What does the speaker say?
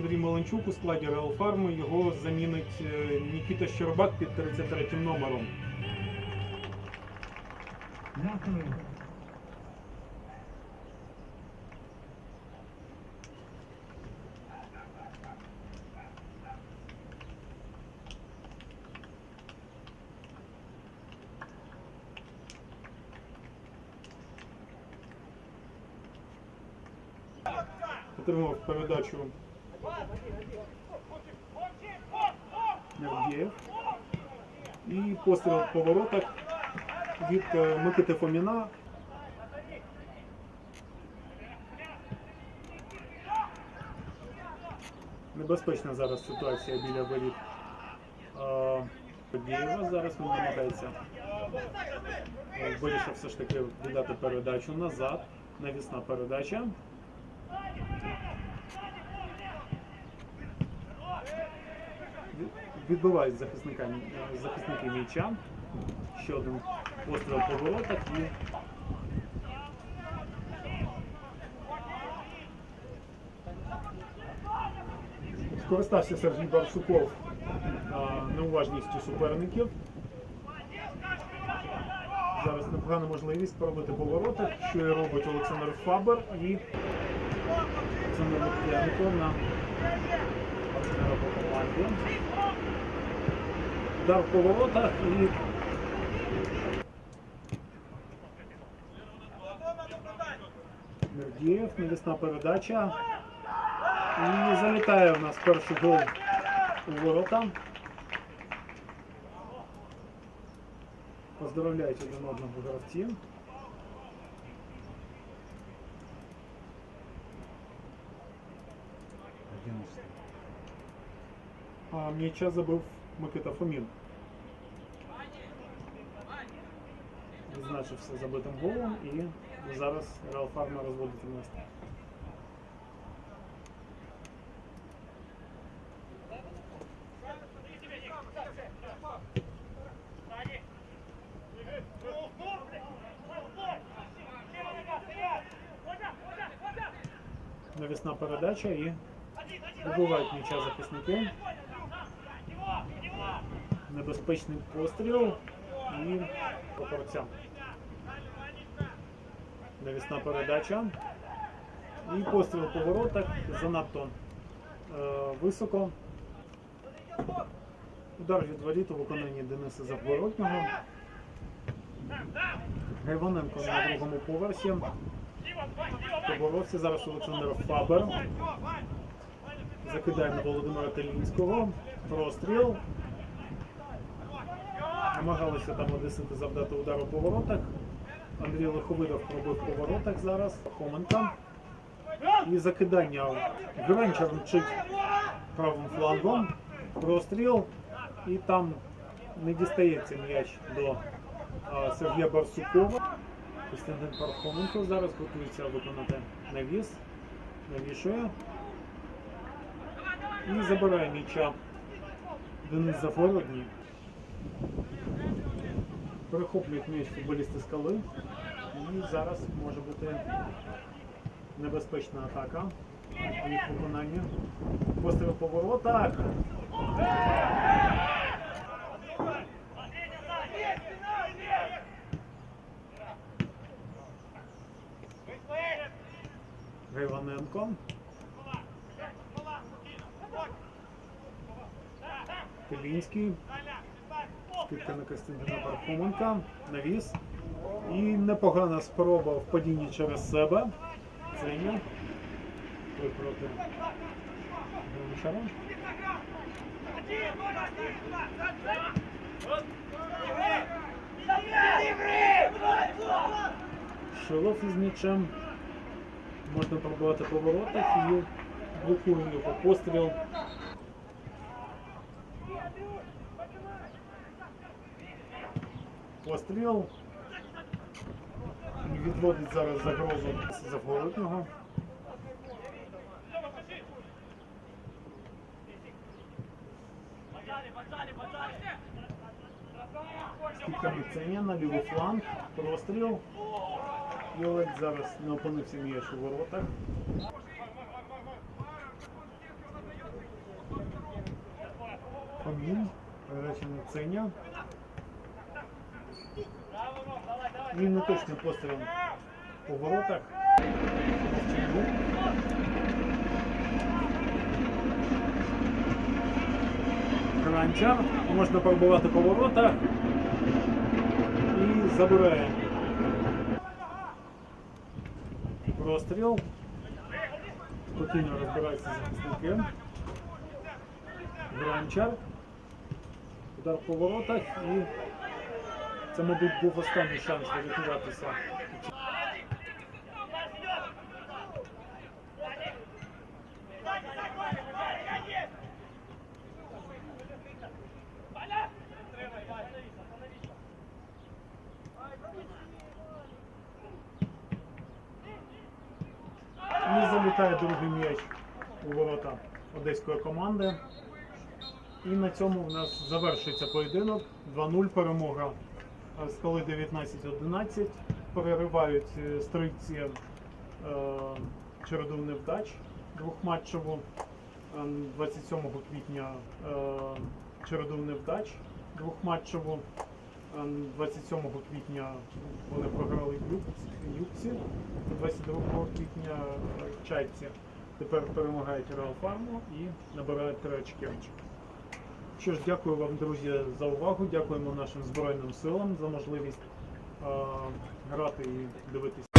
Андрій Маленчук у складі Реал Фарми. Його замінить е, Нікіта Щербак під 33 номером. Отримав передачу Мердєєв. І постріл по воротах від е, Микити Фоміна. Небезпечна зараз ситуація біля воріт. е, Зараз він намагається. е, Вирішив все ж таки віддати передачу назад. Навісна передача. Відбивають захисника, е, захисники м'яча. Ще один постріл по воротах і скористався Сергій Барсуков неуважністю суперників. Зараз непогана можливість пробити по воротах, що і робить Олександр Фабер і Олександр Лук'янко на партнера по. Удар по воротах і Мердієв, навісна передача. І залітає в нас перший гол у ворота. Поздравляють один одного гравці. А м'яча забив Микита Фомін. Відзначився забитим голом і зараз Реал Фарма розводить місце. Навісна передача і вибивають м'яча захисники. Небезпечний постріл і покорця. Навісна передача. І постріл по воротах занадто е, високо. Удар від воріт у виконанні Дениса Завгороднього. Гайваненко на другому поверсі. Поборовся зараз Олександр Фабер. Закидає на Володимира Телінського. Простріл. Намагалися там одесити завдати удару по воротах. Андрій Лиховидов пробив по воротах зараз. Хоменка. І закидання. Гранчар мчить правим флангом. Простріл. І там не дістається м'яч до Сергія Барсукова. Костянтин Пархоменко зараз готується виконати навіс. Навішує. І забирає м'яча Денис Зафородній. Перехоплюють м'яч футболісти скали. І зараз може бути небезпечна атака у їх виконанні. Постріл по воротах. Гайваненко. Телінський. Скидка на Костянтина Пархоменка. Навіс. І непогана спроба в падінні через себе. Ценя. Той проти Громчара. Шилов із м'ячем. Можна пробувати по воротах і блокує його постріл. Постріл відводить зараз загрозу захворюваного. на лівий фланг, простріл. Йолик зараз не опинився м'яч у воротах. Обмін. Речення Ценя. Ценя. І неточним пострілом по воротах. Кранчар. Можна пробувати по воротах. І забирає. Простріл. Спокійно розбирається захисником. Гранчар. Удар по воротах і це, мабуть, був останній шанс врятуватися. І залітає другий м'яч у ворота одеської команди. І на цьому в нас завершується поєдинок. 2-0 перемога скали 19-11. Переривають е, стрільці е, череду невдач двохматчеву. Е, 27 квітня е, череду невдач двохматчеву. Е, 27 квітня вони програли Юб- Юбці, 22 квітня е, Чайці. Тепер перемагають Реал Фарму і набирають три очки. Що ж, дякую вам, друзі, за увагу. Дякуємо нашим Збройним силам за можливість е, грати і дивитися.